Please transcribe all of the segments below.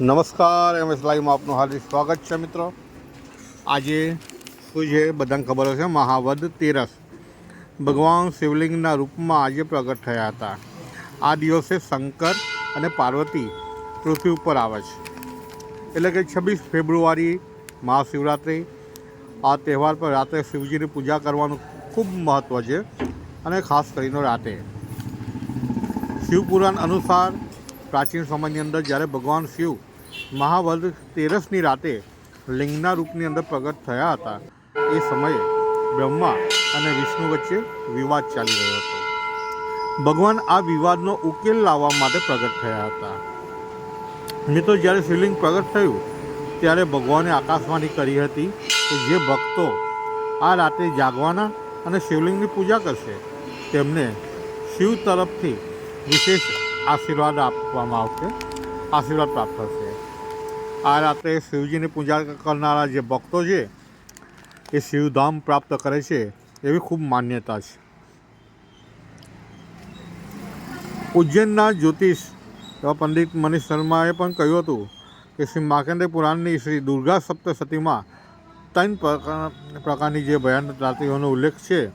નમસ્કાર M S લાઈવમાં આપનું હાર્દિક સ્વાગત છે મિત્રો. આજે શું છે બધાને ખબર હશે? મહાવદ તેરસ. ભગવાન શિવલિંગના રૂપમાં આજે પ્રગટ થયા હતા. આ દિવસે શંકર અને પાર્વતી પૃથ્વી ઉપર આવે છે. એટલે કે છવ્વીસ ફેબ્રુઆરી મહાશિવરાત્રિ, આ તહેવાર પર રાત્રે શિવજીની પૂજા કરવાનું ખૂબ મહત્ત્વ છે અને ખાસ કરીને રાતે. શિવપુરાણ અનુસાર પ્રાચીન સમયની અંદર જ્યારે ભગવાન શિવ મહાવદ તેરસની રાતે લિંગના રૂપની અંદર પ્રગટ થયા હતા. એ સમયે બ્રહ્મા અને વિષ્ણુ વચ્ચે વિવાદ ચાલી રહ્યો હતો. ભગવાન આ વિવાદનો ઉકેલ લાવવા માટે પ્રગટ થયા હતા. મિત્રો, જ્યારે શિવલિંગ પ્રગટ થયું, ત્યારે ભગવાને આકાશવાણી કરી હતી કે જે ભક્તો આ રાતે જાગવાના અને શિવલિંગની પૂજા કરશે, તેમને શિવ તરફથી વિશેષ આશીર્વાદ આપવામાં આવશે, આશીર્વાદ પ્રાપ્ત થશે. આ રાત્રે શિવજીની પૂજા કરનારા જે ભક્તો છે, એ શિવધામ પ્રાપ્ત કરે છે એવી ખૂબ માન્યતા છે. ઉજ્જૈનના જ્યોતિષ એવા પંડિત મનીષ શર્માએ પણ કહ્યું હતું કે શ્રી માર્કંડે પુરાણની શ્રી દુર્ગા સપ્તસતીમાં ત્રણ પ્રકાર, પ્રકારની જે ભયાનક રાત્રિઓનો ઉલ્લેખ છે,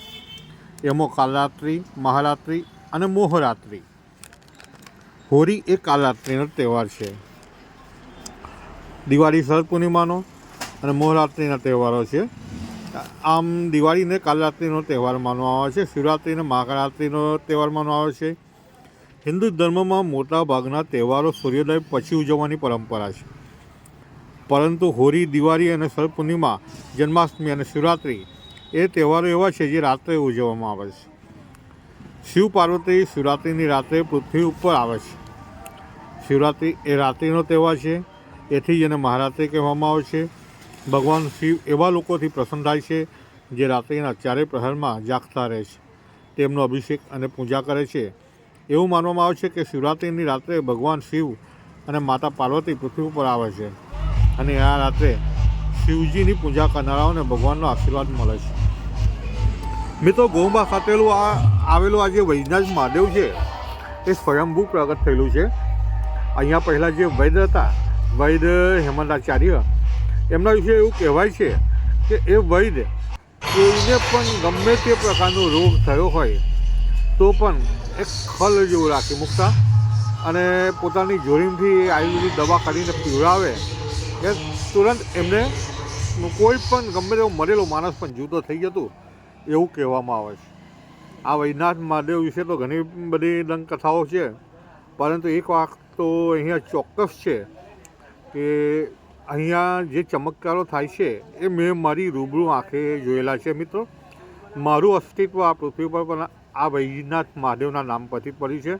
એમાં કાલરાત્રિ, મહારાત્રિ અને મોહરાત્રિ. હોળી એ કાલરાત્રિનો તહેવાર છે. દિવાળી, શરદ પૂર્ણિમાનો અને મોહરાત્રિના તહેવારો છે. આમ દિવાળીને કાલરાત્રિનો તહેવાર માનવામાં આવે છે. શિવરાત્રિને મહારાત્રિનો તહેવાર માનવામાં આવે છે. હિન્દુ ધર્મમાં મોટા ભાગના તહેવારો સૂર્યોદય પછી ઉજવવાની પરંપરા છે. પરંતુ હોળી, દિવાળી અને શરદ પૂર્ણિમા, જન્માષ્ટમી અને શિવરાત્રિ એ તહેવારો એવા છે જે રાત્રે ઉજવવામાં આવે છે. શિવ પાર્વતી શિવરાત્રિની રાત્રે પૃથ્વી ઉપર આવે છે. શિવરાત્રિ એ રાત્રિનો તહેવાર છે. એથી જ એને મહારાત્રિ કહેવામાં આવે છે, ભગવાન શિવ એવા લોકોથી પ્રસન્ન થાય છે, જે રાત્રિના ચારે પ્રહરમાં જાગતા રહે છે. તેમનો અભિષેક અને પૂજા કરે છે. એવું માનવામાં આવે છે કે શિવરાત્રિની રાત્રે ભગવાન શિવ અને માતા પાર્વતી પૃથ્વી ઉપર આવે છે અને આ રાત્રે શિવજીની પૂજા કરનારાઓને ભગવાનનો આશીર્વાદ મળે છે. મિત્રો ગોંબા ખાતેલું આ આવેલું આ જે વૈજનાથ મહાદેવ છે, એ સ્વયંભૂ પ્રગટ થયેલું છે. અહીંયા પહેલાં જે વૈદ્ય હતા વૈદ્ય હેમંતાચાર્ય એમના વિશે એવું કહેવાય છે કે એ વૈદ્ય કોઈને પણ ગમે તે પ્રકારનો રોગ થયો હોય, તો પણ એક ખલ જેવું રાખી મૂકતા અને પોતાની જોડીમથી આયુર્વેદિક દવા કરીને પીવડાવે એ તુરંત એમને કોઈ પણ ગમે તેવો મરેલો માણસ પણ જૂતો થઈ જતું એવું કહેવામાં આવે છે. આ વૈદ્યનાથ મહાદેવ વિશે તો ઘણી બધી દંતકથાઓ છે, પરંતુ એક વાત તો અહીંયા ચોક્કસ છે કે અહીંયા જે ચમત્કારો થાય છે, એ મેં મારી રૂબરૂ આંખે જોયેલા છે મિત્રો. મારું અસ્તિત્વ આ પૃથ્વી પર પણ આ વૈદ્યનાથ મહાદેવના નામ પરથી પડ્યું છે.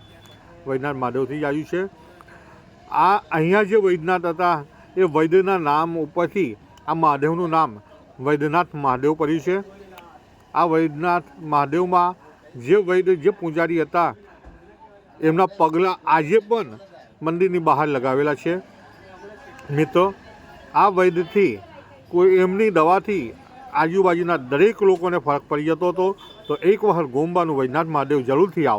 વૈદ્યનાથ મહાદેવથી જ આવ્યું છે. આ અહીંયા જે વૈદ્યનાથ હતા, એ વૈદ્યના નામ ઉપરથી, આ મહાદેવનું નામ વૈદ્યનાથ મહાદેવ પડ્યું છે. આ વૈદ્યનાથ મહાદેવમાં જે વૈદ્ય, જે પૂજારી હતા, એમના પગલાં આજે પણ મંદિરની બહાર લગાવેલા છે. મિત્રો, આ વૈદ્યથી કોઈ એમની દવાથી આજુબાજુના દરેક લોકોને ફરક પડી જતો હતો. તો એક વખત ગોંબાનું વૈદ્યનાથ મહાદેવ જરૂરથી આવો.